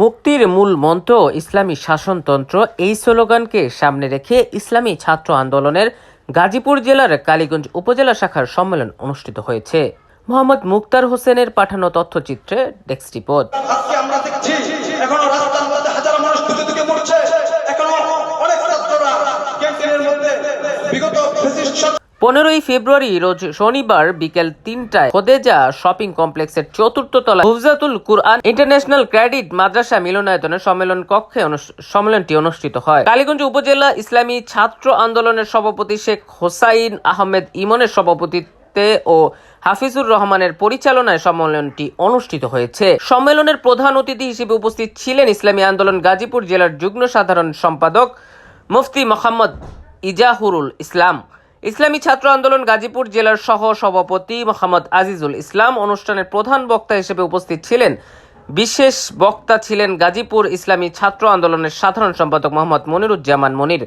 মুক্তির মূল মন্ত্র, ইসলামী শাসনতন্ত্র, এই স্লোগানকে সামনে রেখে ইসলামী ছাত্র আন্দোলনের গাজীপুর জেলার কালীগঞ্জ উপজেলা শাখার সম্মেলন অনুষ্ঠিত হয়েছে। মোহাম্মদ মুক্তার হোসেনের পাঠানো তথ্যচিত্রে ডেস্ক রিপোর্ট। পনেরোই ফেব্রুয়ারি রোজ শনিবার বিকেল তিনটায় খোদেজা শপিং কমপ্লেক্সের চতুর্থ তলায় হুফজাতুল কুরআন ইন্টারন্যাশনাল ক্রেডিট মাদ্রাসা মিলনায়তনের সম্মেলন কক্ষে সম্মেলনটি অনুষ্ঠিত হয়। কালীগঞ্জ উপজেলা ইসলামী ছাত্র আন্দোলনের সভাপতি শেখ হোসাইন আহমেদ ইমনের সভাপতিত্বে ও হাফিজুর রহমানের পরিচালনায় সম্মেলনটি অনুষ্ঠিত হয়েছে। সম্মেলনের প্রধান অতিথি হিসেবে উপস্থিত ছিলেন ইসলামী আন্দোলন গাজীপুর জেলার যুগ্ম সাধারণ সম্পাদক মুফতি মোহাম্মদ ইজাহুরুল ইসলাম। ইসলামী ছাত্র আন্দোলন গাজীপুর জেলার সহ সভাপতি মোহাম্মদ আজিজুল ইসলাম অনুষ্ঠানের প্রধান বক্তা হিসেবে উপস্থিত ছিলেন। বিশেষ বক্তা ছিলেন গাজীপুর ইসলামী ছাত্র আন্দোলনের সাধারণ সম্পাদক মোহাম্মদ মনিরুজ্জামান মনির।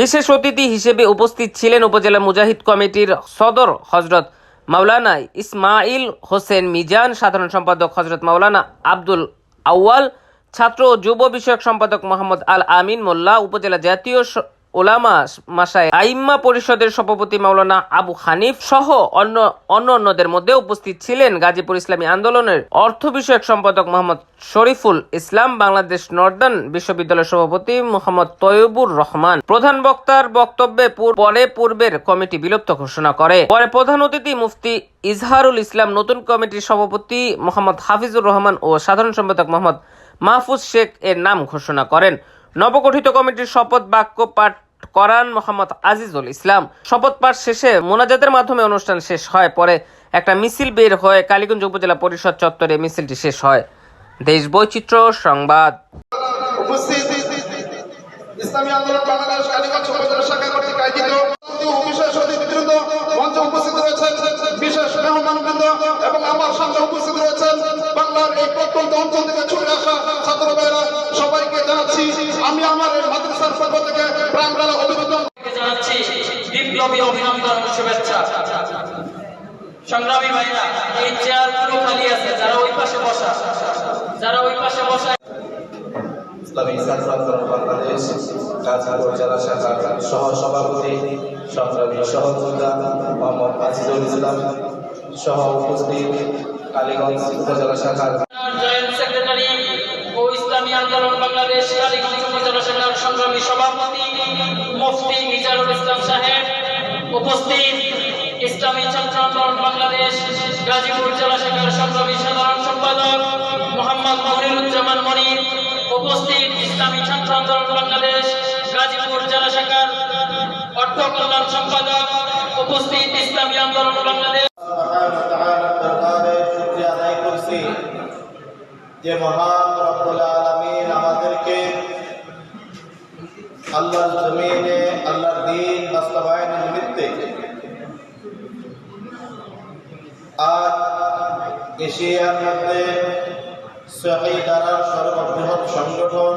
বিশেষ অতিথি হিসেবে উপস্থিত ছিলেন উপজেলা মুজাহিদ কমিটির সদর হজরত মাওলানা ইসমাইল হোসেন মিজান, সাধারণ সম্পাদক হজরত মাওলানা আব্দুল আউয়াল, ছাত্র ও যুব বিষয়ক সম্পাদক মোহাম্মদ আল আমিন মোল্লা, উপজেলা জাতীয় ওলামা মাসায় আইম্মা পরিষদের সভাপতি মাওলানা আবু হানিফ সহ অন্য অন্য অন্যদের মধ্যে উপস্থিত ছিলেন গাজীপুর ইসলামী আন্দোলনের অর্থ বিষয়ক সম্পাদক মোহাম্মদ শরীফুল ইসলাম, বাংলাদেশ নর্দার্ন বিশ্ববিদ্যালয়ের সভাপতি মোহাম্মদ রহমান। প্রধান বক্তার বক্তব্যে পরে পূর্বের কমিটি বিলুপ্ত ঘোষণা করে। পরে প্রধান অতিথি মুফতি ইজহারুল ইসলাম, নতুন কমিটির সভাপতি মোহাম্মদ হাফিজুর রহমান ও সাধারণ সম্পাদক মোহাম্মদ মাহফুজ শেখ এর নাম ঘোষণা করেন। নবগঠিত কমিটির শপথ বাক্য পাঠ করান মোহাম্মদ আজিজুল ইসলাম। শপথ পাঠ শেষে মোনাজাতের মাধ্যমে অনুষ্ঠান শেষ হয়, পরে একটা মিছিল বের হয়ে কালীগঞ্জ উপজেলা পরিষদ চত্বরে মিছিলটি শেষ হয়। দেশ বৈচিত্র্য সংবাদ উপস্থিত রয়েছেন বাংলার এই প্রত্যন্ত অঞ্চল থেকে মাদ্রাসার পক্ষ থেকে প্রাণগালা অভিনন্দন। জানাচ্ছি বিপ্লবী অভিনন্দন শুভেচ্ছা। সংগ্রামী ভাইরা এই চেয়ারগুলো খালি আছে যারা ওই পাশে বসা যারা ওই পাশে বসা। ইসলামী ছাত্র বাংলাদেশ গাজীপুর জেলা শাখার সহ সভাপতি সংগ্রামী সহযোদ্ধা মোহাম্মদ আজিজুল ইসলাম সহ উপস্থিত কালীগঞ্জ উপজেলা শাখার আন্দোলন বাংলাদেশ কালীগঞ্জ সংগ্রামী সভাপতি মুফতি ইসলাম সাহেব উপস্থিত। ইসলামী ছাত্র আন্দোলন বাংলাদেশ গাজীপুর জেলা শাখার সংগ্রামী সাধারণ সম্পাদক মোহাম্মদ উপস্থিত। ইসলামী ছাত্র আন্দোলন বাংলাদেশ গাজীপুর জেলা শাখার অর্থ কল্যাণ সম্পাদক উপস্থিত। ইসলামী আন্দোলন বাংলাদেশ যে মহান রব্বুল আলমিন আমাদেরকে আল্লাহর জমিনে আল্লাহর দিন বাস্তবায়নের নিমিত্তে আর এশিয়ার মধ্যে সহি দ্বারার সর্ববৃহৎ সংগঠন